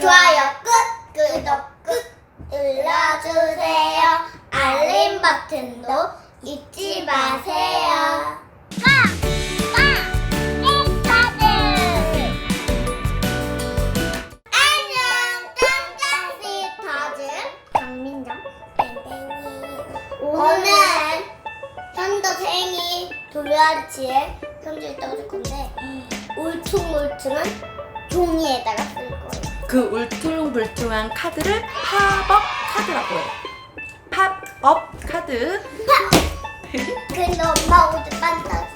좋아요 끝, 구독 끝 눌러주세요. 알림 버튼도 잊지 마세요. 안녕, 시터즈. 강민정. 땡땡이 오늘 현도 생이 돌려치에 편지를 떠줄 건데 울퉁불퉁한 종이에다가 쓸 거예요. 그 울퉁불퉁한 카드를 팝업 카드라고 해요. 팝업 카드. 근데 엄마 오늘 반다.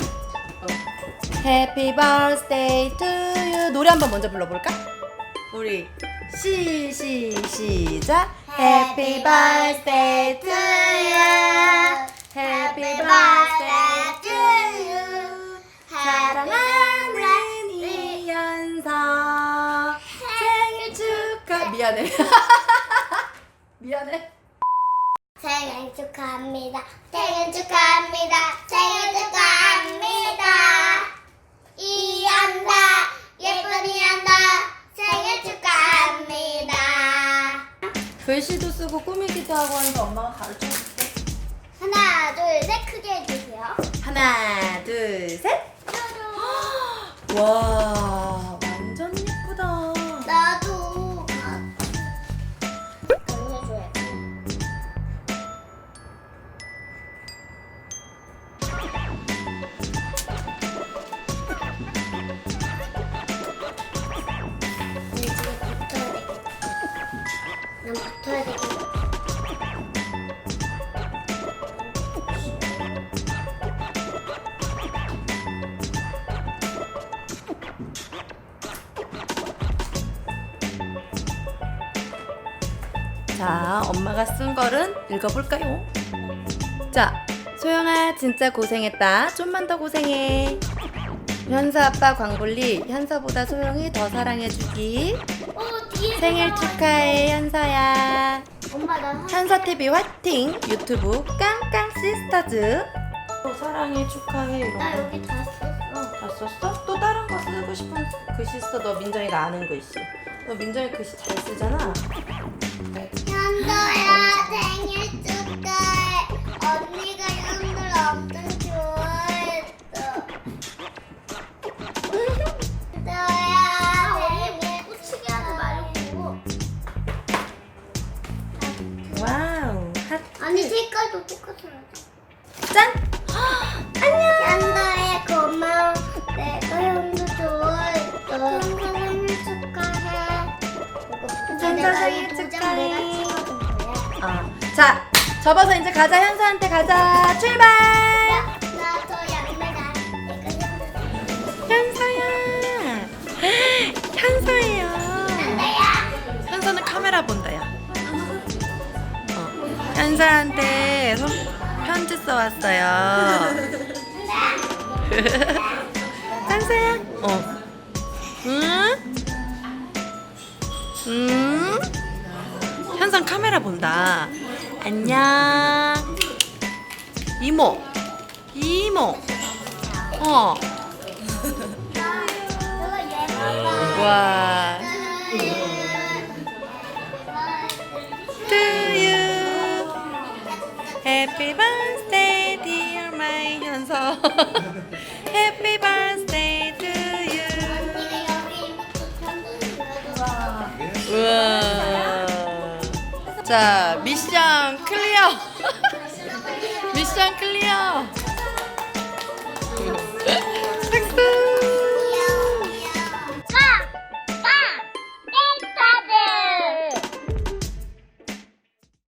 Happy birthday to you. 노래 한번 먼저 불러볼까? 우리 시, 시, 시작. Happy birthday 미안해. 미안해. 생일 축하합니다. 생일 축하합니다. 생일 축하합니다. 이한다 예쁜 이한다 생일 축하합니다. 글씨도 쓰고 꾸미기도 하고 하는데 엄마가 가르쳐 줄게. 하나 둘 셋 크게 해주세요. 하나, 둘, 셋. 와, 붙어야 되겠다. 자, 엄마가 쓴 거는 읽어볼까요? 자, 소영아 진짜 고생했다. 좀만 더 고생해. 현서 아빠 광불리 현서보다 소영이 더 사랑해주기. 어 생일 축하해 현서야. 엄마 나 현서 TV 화이팅. 유튜브 깡깡 시스터즈. 또 사랑해 축하해 이런 나 거. 여기 다 썼어. 다 썼어? 또 다른 거 쓰고 싶은 글씨 써. 너 민정이가 아는 글씨. 너 민정이 글씨 잘 쓰잖아. 현서야 생일 색깔도 똑같아요. 짠. 현서야 고마워. 내가 현서 좋아했어. 현서 생일 축하해. 현서 내가 생일 축하해. 아, 자, 접어서 이제 가자. 현서한테 가자. 출발. 나저. 내가 현서. 현서는 카메라 본다, 야. 어. 현서한테 선- 편지 써왔어요. 현서야. 어. 응? 응? 현선 카메라 본다. 안녕. 이모. 이모. 어. 와. Happy birthday, dear my 현서. Happy birthday to you. 우와. 자, 미션 클리어. 미션 클리어.